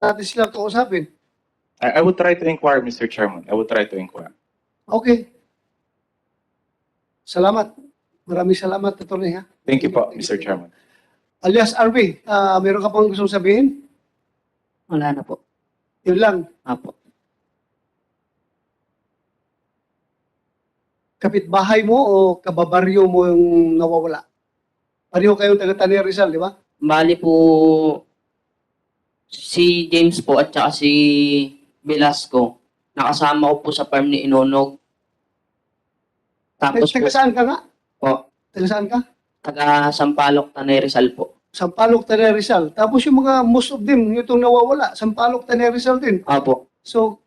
natin sila kausapin. I, I would try to inquire, Mr. Chairman. I would try to inquire. Okay. Salamat. Maraming salamat, Atty. ha. Thank you po, Mr. Chairman. Alias RB, ah, meron ka pang gustong sabihin? Wala na po. Yun lang. Apo. Kapitbahay mo o kababaryo mo yung nawawala? Pareho kayong taga Tanay Rizal, di ba? Bali po, si James po at saka si Velasco, nakasama ko po sa farm ni Inonog. Tapos po, Taga saan ka nga? po, Taga saan ka? taga Sampaloc, Tanay Rizal po. Sampaloc, Tanay Rizal. Tapos yung mga most of them, yung itong nawawala, Sampaloc, Tanay Rizal din. Apo, So,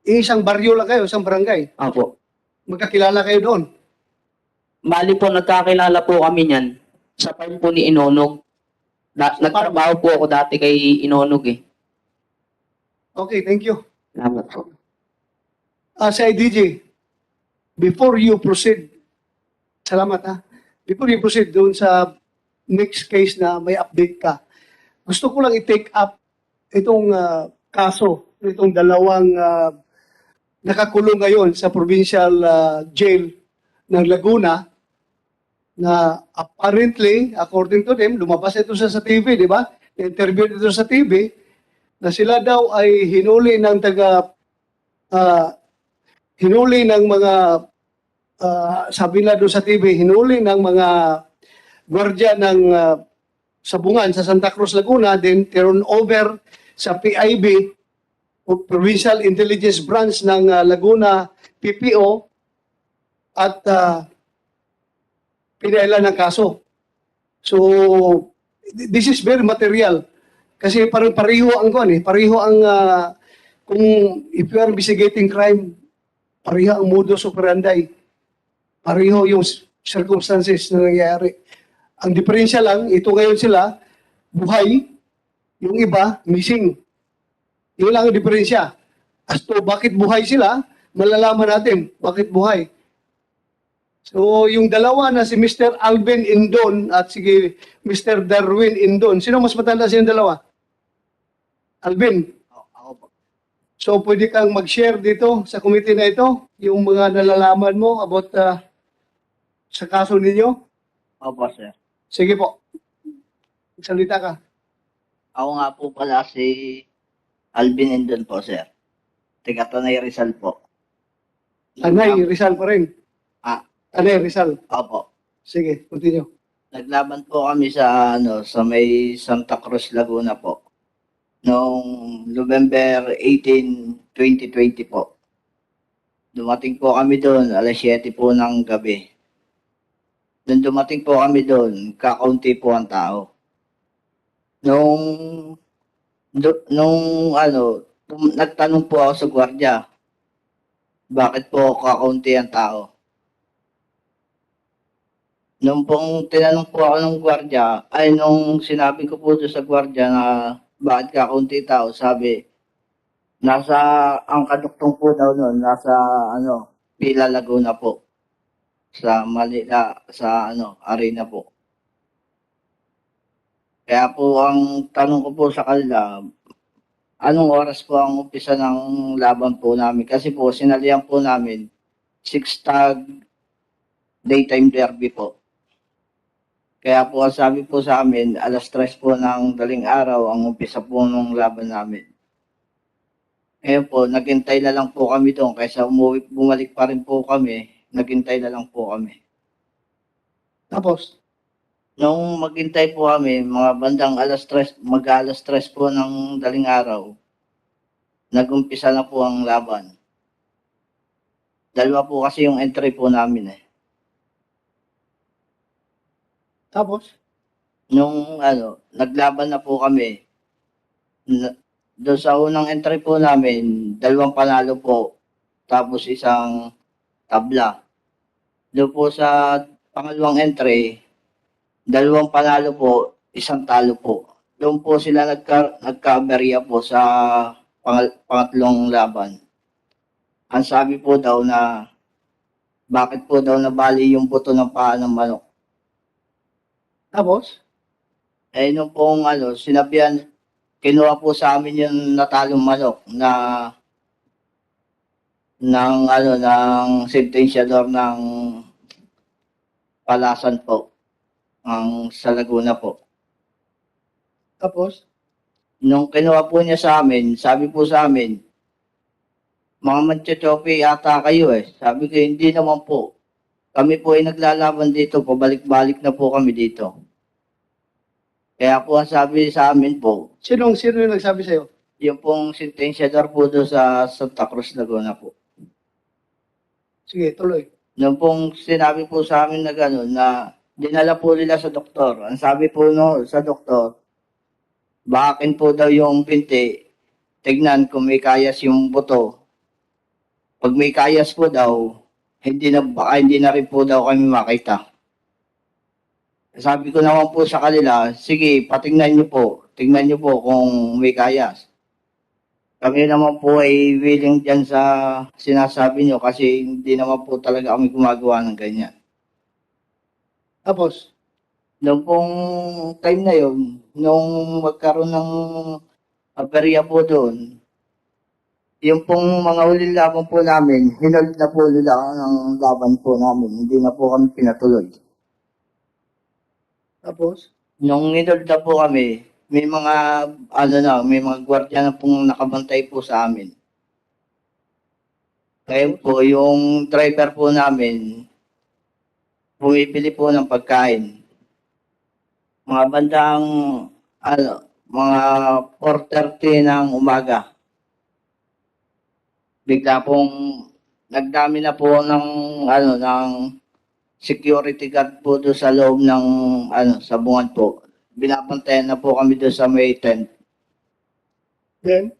isang baryo lang kayo, isang barangay. apo. Magkakilala kayo doon. Bali po, nagkakilala po kami niyan sa farm po ni Inonog. Da- nagtrabaho po ako dati kay Inonog eh. Okay, thank you. Salamat po. Ah, sa IDJ, before you proceed, salamat ha, before you proceed doon sa next case na may update ka, gusto ko lang i-take up itong ah, kaso, itong dalawang ah, nakakulong ngayon sa provincial ah, jail ng Laguna na apparently, according to them, lumabas ito sa, sa TV, di ba? Interview ito sa TV, na sila daw ay hinuli ng taga ah, hinuli ng mga ah, sabi na doon sa TV, hinuli ng mga gwardiya ng ah, sabungan sa Santa Cruz, Laguna, then turn over sa PIB, o Provincial Intelligence Branch ng ah, Laguna PPO at uh, pinailan ng kaso. So, th- this is very material. Kasi parang pariho ang kuan eh, pariho ang ah, kung if you are investigating crime, pareho ang modus operandi. Pareho yung circumstances na nangyayari. Ang diferensya lang, ito ngayon sila, buhay, yung iba, missing. Yun lang ang diferensya. As to bakit buhay sila, malalaman natin bakit buhay. So, yung dalawa na si Mr. Alvin Indon at si Mr. Darwin Indon, sino mas matanda sa yung dalawa? Alvin. So, pwede kang mag-share dito sa committee na ito, yung mga nalalaman mo about uh, sa kaso ninyo. Opo, sir. Sige po. Salita ka. Ako nga po pala si Alvin Endon po, sir. Tiga Tanay Rizal po. Tanay, Rizal pa rin. Ah. Tanay, Rizal. Opo. Sige, continue. Naglaban po kami sa ano sa may Santa Cruz, Laguna po. Noong November 18, 2020 po. Dumating po kami doon, alas 7 po ng gabi. Nung dumating po kami doon, kakaunti po ang tao. Nung, do- nung ano, nagtanong po ako sa gwardiya, bakit po kakaunti ang tao? Nung pong tinanong po ako ng gwardya, ay nung sinabi ko po sa gwardya na bakit kakaunti tao, sabi, nasa, ang kaduktong po daw noon, nasa, ano, Pila Laguna po. Sa Manila, sa, ano, arena po. Kaya po, ang tanong ko po sa kanila, anong oras po ang umpisa ng laban po namin? Kasi po, sinalihan po namin, six tag daytime derby po. Kaya po sabi po sa amin, alas tres po ng daling araw ang umpisa po ng laban namin. Ngayon po, naghintay na lang po kami doon kaysa umuwi, bumalik pa rin po kami, naghintay na lang po kami. Tapos, Nung maghintay po kami, mga bandang alas tres, mag alas tres po ng daling araw, nagumpisa na po ang laban. Dalawa po kasi yung entry po namin eh. Tapos, nung ano, naglaban na po kami, na, doon sa unang entry po namin, dalawang panalo po, tapos isang tabla. Doon po sa pangalawang entry, dalawang panalo po, isang talo po. Doon po sila nagka, nagkaberya po sa pangatlong laban. Ang sabi po daw na bakit po daw nabali yung buto ng paa ng manok. Tapos, Eh, nung pong ano, sinabihan, kinuha po sa amin yung natalong manok na ng ano ng sentensyador ng Palasan po ang sa Laguna po. Tapos, Nung kinuha po niya sa amin, sabi po sa amin, mga manchachope ata kayo eh. Sabi ko, hindi naman po. Kami po ay naglalaban dito, pabalik-balik na po kami dito. Kaya po ang sabi sa amin po, sinong sino yung nagsabi sa'yo? yung pong sentensyador po doon sa Santa Cruz, Laguna po. Sige, tuloy. Nung pong sinabi po sa amin na gano'n, na dinala po nila sa doktor. Ang sabi po no, sa doktor, bakakin po daw yung binti, tignan kung may kayas yung buto. Pag may kayas po daw, hindi na, baka hindi na rin po daw kami makita. Sabi ko naman po sa kanila, sige, patingnan niyo po. Tingnan niyo po kung may kayas. Kami naman po ay willing dyan sa sinasabi niyo kasi hindi naman po talaga kami gumagawa ng ganyan. Tapos, Noong pong time na yon, nung magkaroon ng aperya po doon, yung pong mga huling laban po namin, hinold na po nila ang laban po namin. Hindi na po kami pinatuloy. Tapos, Nung hinold na po kami, may mga, ano na, may mga gwardiya na pong nakabantay po sa amin. Ngayon po, yung driver po namin, bumibili po ng pagkain. Mga bandang, ano, mga 4.30 ng umaga. Bigla pong nagdami na po ng, ano, ng security guard po doon sa loob ng, ano, sa bungan po. Binabantayan na po kami doon sa may tent. then,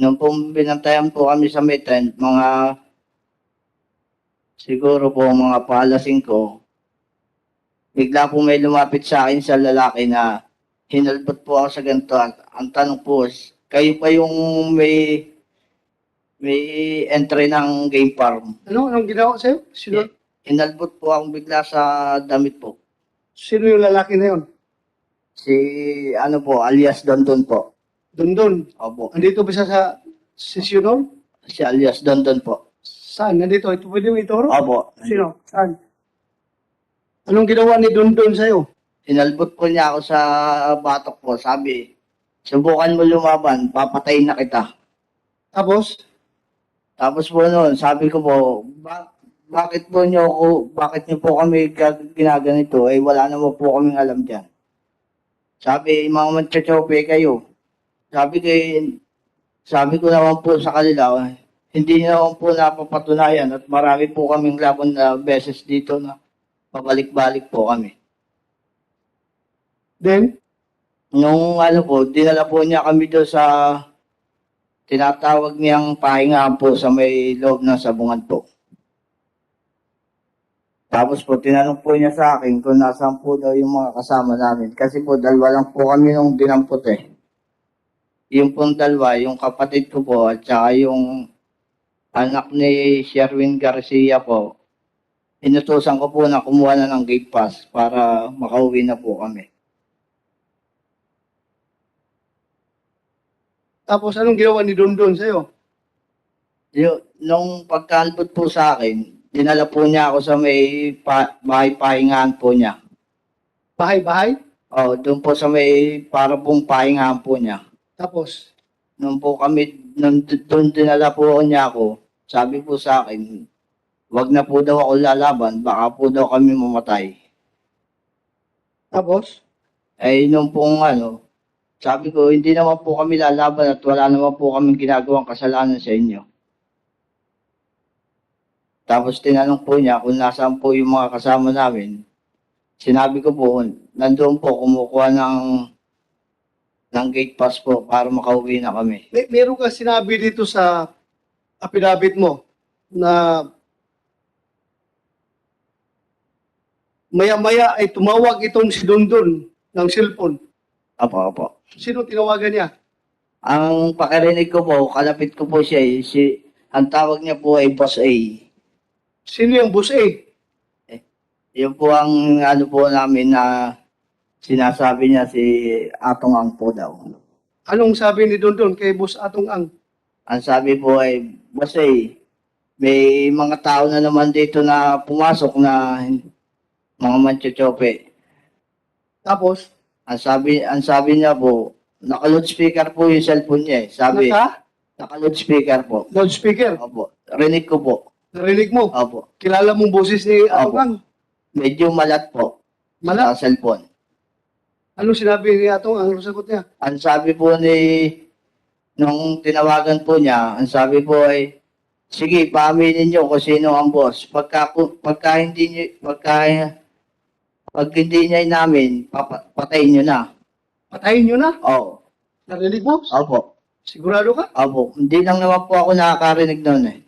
Nung po binantayan po kami sa may tent, mga siguro po mga palasing ko, bigla po may lumapit sa akin sa lalaki na hinalbot po ako sa ganito. Ang, ang tanong po, kayo pa yung may may entry ng game farm. ano, anong ginawa sa'yo? Sino, Hinalbot po akong bigla sa damit po. sino yung lalaki na yun? Si, ano po, alias Dondon po. Doon. Opo. Andito ba siya sa sessional? Si alias Dondon po. Saan? Nandito. Ito pwede mo ituro? Opo. Sino? Saan? Anong ginawa ni Don Don sa'yo? Sinalbot po niya ako sa batok po. Sabi, subukan mo lumaban, papatayin na kita. Tapos, Tapos po noon, sabi ko po, ba- bakit po niyo ako, bakit niyo po kami ginaganito? Eh, wala naman po kaming alam dyan. Sabi, mga manchachope kayo. Sabi ko, eh, sabi ko naman po sa kanila, hindi naman po napapatunayan at marami po kaming laban na beses dito na pabalik-balik po kami. then, Nung ano po, dinala po niya kami doon sa tinatawag niyang pahingaan po sa may loob ng sabungan po. Tapos po, tinanong po niya sa akin kung nasaan po daw yung mga kasama namin. Kasi po, dalawa lang po kami nung dinampot eh. Yung pong dalawa, yung kapatid ko po, at saka yung anak ni Sherwin Garcia po, inutusan ko po na kumuha na ng gate pass para makauwi na po kami. tapos anong ginawa ni Don Don sa'yo? Yung, nung pagkalbot po sa akin, dinala po niya ako sa may pa, bahay pahingahan po niya. Bahay-bahay? Oh, doon po sa may para pong pahingahan po niya. Tapos, Nung po kami, nung doon dinala po niya ako, sabi po sa akin, wag na po daw ako lalaban, baka po daw kami mamatay. tapos, Eh, nung pong ano, sabi ko, hindi naman po kami lalaban at wala naman po kami ginagawang kasalanan sa inyo. Tapos tinanong po niya kung nasaan po yung mga kasama namin. Sinabi ko po, nandoon po kumukuha ng ng gate pass po para makauwi na kami. may, meron ka sinabi dito sa affidavit mo na maya-maya ay tumawag itong si Don ng cellphone. Apo, apo. Sino tinawagan niya? Ang pakarinig ko po, kalapit ko po siya, eh, si, ang tawag niya po ay Boss A. Sino yung boss A? Yun po ang ano po namin na sinasabi niya si Atong Ang po daw. Anong sabi ni Don Don kay Boss Atong Ang? Ang sabi po ay, boss eh, may mga tao na naman dito na pumasok na mga manchochope. Tapos, Ang sabi, ang sabi niya po, naka-loudspeaker po yung cellphone niya eh. Sabi, naka naka-loudspeaker po. loudspeaker. Opo. Rinig ko po. Narinig mo. Opo. Kilala mong boses ni Atong Opo. Ang. Medyo malat po. Mala. Sa cellphone. Anong sinabi ni Atong Ang? Anong sagot niya? Ang sabi po ni, nung tinawagan po niya, ang sabi po ay, sige, paaminin niyo kung sino ang boss. Pagka, pagka hindi niyo, pagka, pag hindi niya namin, papa, patayin niyo na. Patayin nyo na. Oo. Narinig mo? Opo. Sigurado ka? Opo. Hindi lang naman po ako nakakarinig noon eh.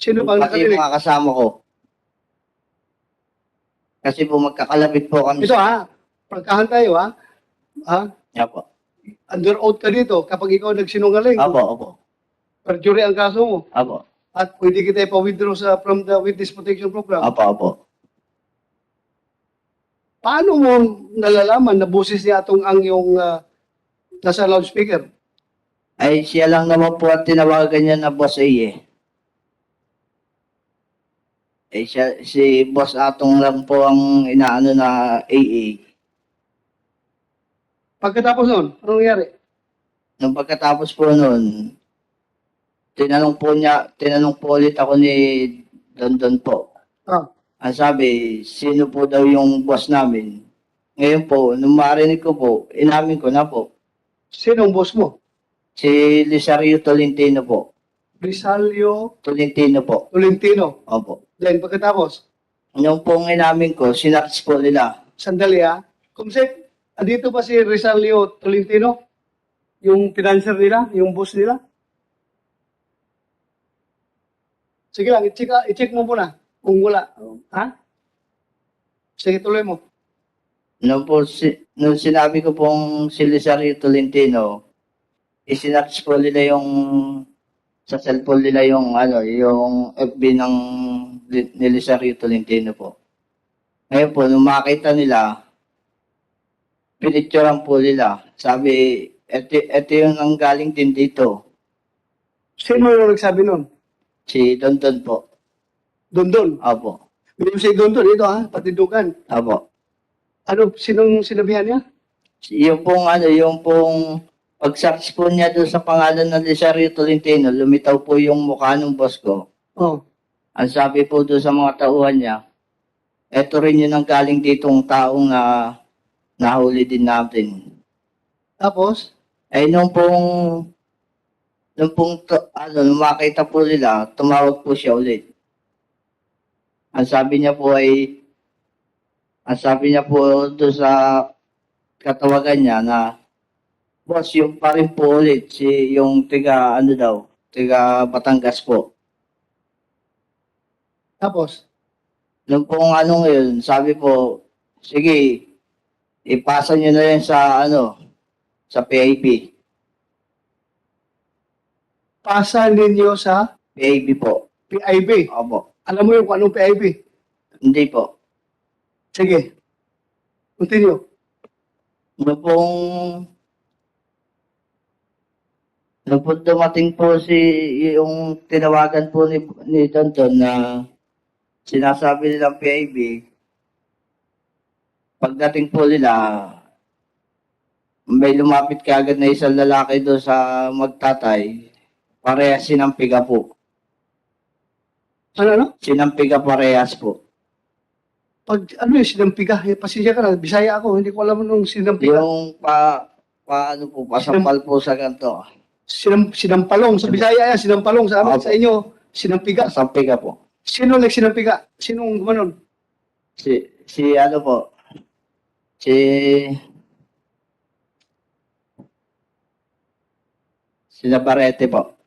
Sino bang Pati nakarinig? mga kasama ko. Kasi po magkakalapit po kami. Ito ha, pagkahan tayo ha. Ha? Opo. Under oath ka dito kapag ikaw nagsinungaling. Opo, opo. Perjury ang kaso mo. Opo. At pwede kita ipa-withdraw sa, from the Witness Protection Program. Opo, opo. Paano mo nalalaman na boses ni Atong Ang yung ah, nasa loudspeaker? Ay, siya lang naman po at tinawagan niya na boss A eh. Eh, siya, si boss Atong lang po ang inaano na AA. Pagkatapos nun, anong nangyari? Nung pagkatapos po noon, tinanong po niya, tinanong po ulit ako ni Don Don po. Ah, Ang sabi, sino po daw yung boss namin? Ngayon po, nung marinig ko po, inamin ko na po. sino ang boss mo? Si Lisario Tolentino po. Risalio Tolentino po. Tolentino. Opo. Then pagkatapos, Nung po inamin ko, sinarch po nila. sandali ha. Kumsek, andito ba si Risalio Tolentino? Yung financer nila? Yung boss nila? Sige lang, i-check, i-check mo muna kung wala. Ha? Sige, tuloy mo. Nung po, si, nung sinabi ko pong si Lisario Tolentino, isinarch po nila yung sa cellphone nila yung ano, yung FB ng ni Lisario Tolentino po. Ngayon po, nung makita nila, pinicturean po nila. Sabi, eto, eto yung ang galing din dito. Sino yung nagsabi nun? Si Don Don po. Dondon. Opo. Yung si Dondon, ito ha, patindugan. Opo. Ano, sinong sinabihan niya? Yung pong ano, yung pong pag-search po niya doon sa pangalan ng Lisario Tolentino, lumitaw po yung mukha ng boss ko. Oh, Ang sabi po doon sa mga tauhan niya, eto rin yun ang galing ditong taong na nahuli din natin. tapos, Eh nung pong nung pong ano, makita po nila, tumawag po siya ulit. Ang sabi niya po ay ang sabi niya po doon sa katawagan niya na boss, yung pa rin po ulit si yung tiga ano daw, tiga Batangas po. Tapos, Nung pong ano ngayon, sabi po, sige, ipasa niyo na yan sa ano, sa PIB. pasa ninyo sa PIB po. PIB. Opo. Alam mo yung kung anong PIB? Hindi po. Sige. Continue. Nung pong nung po dumating po si yung tinawagan po ni, ni Tonton na sinasabi nilang PIB, pagdating po nila, may lumapit kaagad na isang lalaki doon sa magtatay, parehas sinampiga po. Ano, ano? Sinampiga parehas po. Pag, ano yung sinampiga? Eh, pasensya ka na, bisaya ako, hindi ko alam anong sinampiga. Yung pa, pa ano po, pasampal po sa ganito. Sinam, sinampalong, sa bisaya yan, sinampalong sa amin, Opo. sa inyo, sinampiga. Pasampiga po. Sino nagsinampiga? Sinong gumanon? Si, si ano po, si, si Navarrete po.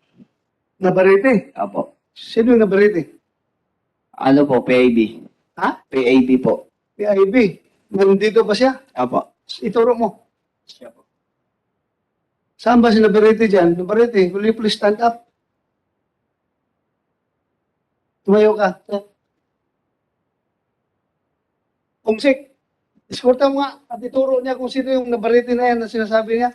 Nabarete. Apo. Sino yung nabarete? Ano po, PAB. Ha? PAB po. PIB. Nandito ba siya? Apo. Ituro mo. Siya po. Saan ba si Nabarete dyan? Nabarete, will you please stand up? Tumayo ka. Kumsik, eskorta mo nga at ituro niya kung sino yung Nabarete na yan na sinasabi niya.